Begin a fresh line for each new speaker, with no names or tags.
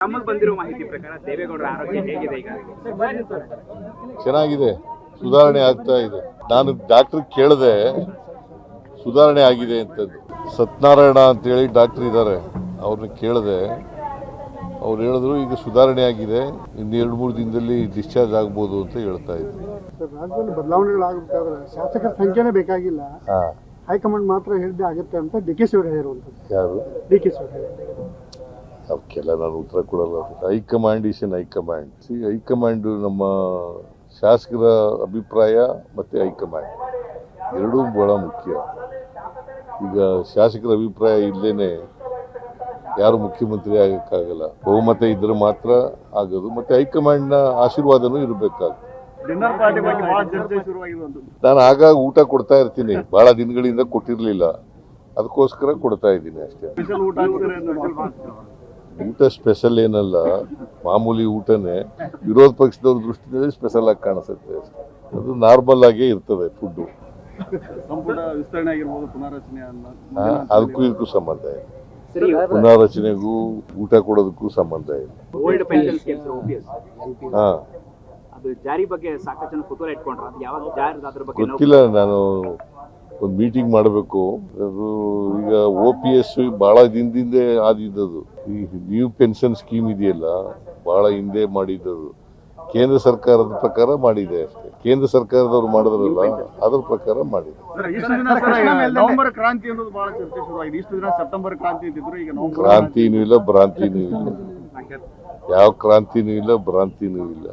ನಮಗೆ ಬಂದಿರೋ ಮಾಹಿತಿ ಪ್ರಕಾರ ದೇವೇಗೌಡರ ಆರೋಗ್ಯ ಹೇಗಿದೆ ಈಗ?
ಚೆನ್ನಾಗಿದೆ. ಸುಧಾರಣೆ ಆಗ್ತಾ ಇದೆ. ನಾನು ಡಾಕ್ಟರ್ ಕೇಳಿದೆ ಸುಧಾರಣೆ ಆಗಿದೆ ಅಂತದ್ದು. ಸತ್ಯನಾರಾಯಣ ಅಂತೇಳಿ ಡಾಕ್ಟರ್ ಇದ್ದಾರೆ ಅವ್ರನ್ನ ಕೇಳಿದೆ. ಅವ್ರು ಹೇಳಿದ್ರು ಈಗ ಸುಧಾರಣೆ ಆಗಿದೆ. ಇನ್ನು ಎರಡು ಮೂರು ದಿನದಲ್ಲಿ ಡಿಸ್ಚಾರ್ಜ್ ಆಗ್ಬೋದು ಅಂತ ಹೇಳ್ತಾ ಇದ್ರು
ಸರ್ ರಾಜ್ಯದಲ್ಲಿ ಬದಲಾವಣೆಗಳಾಗಬೇಕಾದ್ರೆ ಶಾಸಕರ ಸಂಖ್ಯೆನೇ ಬೇಕಾಗಿಲ್ಲ.
ಹಾಂ.
ಹೈಕಮಾಂಡ್ ಮಾತ್ರ ಹೇಳಿದೆ ಆಗುತ್ತೆ ಅಂತ ಡಿ ಕೆ ಶಿವರಾಜ್
ಯಾರು?
ಡಿ ಕೆ ಶಿವರ
ಅವಕ್ಕೆಲ್ಲ ನಾನು ಉತ್ತರ ಕೊಡಲ್ಲ. ಹೈಕಮಾಂಡ್ ಈಸ್ ಎನ್ ಹೈಕಮಾಂಡ್ ಸಿ ಹೈಕಮಾಂಡ್ ನಮ್ಮ ಶಾಸಕರ ಅಭಿಪ್ರಾಯ ಮತ್ತು ಹೈಕಮಾಂಡ್ ಎರಡೂ ಬಹಳ ಮುಖ್ಯ. ಈಗ ಶಾಸಕರ ಅಭಿಪ್ರಾಯ ಇಲ್ಲದೇನೆ ಯಾರು ಮುಖ್ಯಮಂತ್ರಿ ಆಗಕ್ಕಾಗಲ್ಲ. ಬಹುಮತ ಇದ್ರೆ ಮಾತ್ರ ಆಗೋದು. ಮತ್ತೆ ಹೈಕಮಾಂಡ್ನ ಆಶೀರ್ವಾದನೂ
ಇರಬೇಕಾಗುತ್ತೆ
ನಾನು ಆಗಾಗ ಊಟ ಕೊಡ್ತಾ ಇರ್ತೀನಿ. ಬಹಳ ದಿನಗಳಿಂದ ಕೊಟ್ಟಿರಲಿಲ್ಲ. ಅದಕ್ಕೋಸ್ಕರ ಕೊಡ್ತಾ ಇದ್ದೀನಿ ಅಷ್ಟೇ.
ಊಟ
ಸ್ಪೆಷಲ್ ಏನಲ್ಲ ಮಾಮೂಲಿ ಊಟನೇ ವಿರೋಧ ಪಕ್ಷದವ್ರ ದೃಷ್ಟಿಯಲ್ಲಿ ಸ್ಪೆಷಲ್ ಆಗಿ ಕಾಣಿಸುತ್ತೆ ಅದು ನಾರ್ಮಲ್ ಆಗೇ ಇರ್ತದೆ ಫುಡ್ಡು ಅದಕ್ಕೂ ಇದಕ್ಕೂ ಸಂಬಂಧ ಇದೆ ಪುನಾರಚನೆಗೂ ಊಟ ಕೊಡೋದಕ್ಕೂ ಸಂಬಂಧ ಇದೆ ಹಾ. ಗೊತ್ತಿಲ್ಲ ನಾನು ಒಂದು ಮೀಟಿಂಗ್ ಮಾಡಬೇಕು. ಅದು ಈಗ ಓ ಪಿ ಎಸ್ ಭಾಳ ದಿನದಿಂದೇ ಆದಿದ್ದದು. ಈ ನ್ಯೂ ಪೆನ್ಷನ್ ಸ್ಕೀಮ್ ಇದೆಯಲ್ಲ ಬಹಳ ಹಿಂದೆ ಮಾಡಿದ್ದದು. ಕೇಂದ್ರ ಸರ್ಕಾರದ ಪ್ರಕಾರ ಮಾಡಿದೆ ಅಷ್ಟೇ. ಕೇಂದ್ರ ಸರ್ಕಾರದವ್ರು ಮಾಡಿದ್ರಲ್ಲ ಅದ್ರ ಪ್ರಕಾರ ಮಾಡಿದೆ.
ಇಷ್ಟು ದಿನ ಸರ್ ನವೆಂಬರ್ ಕ್ರಾಂತಿ ಅನ್ನೋದು ಬಹಳ ಚರ್ಚೆ ಶುರುವಾಗಿದೆ. ಇಷ್ಟು ದಿನ ಸೆಪ್ಟೆಂಬರ್ ಕ್ರಾಂತಿ ಅಂತಿದ್ರು ಈಗ ನವೆಂಬರ್
ಕ್ರಾಂತಿನೂ ಇಲ್ಲ ಭ್ರಾಂತಿನೂ ಇಲ್ಲ. ಯಾವ ಕ್ರಾಂತಿನೂ ಇಲ್ಲ ಭ್ರಾಂತಿನೂ ಇಲ್ಲ.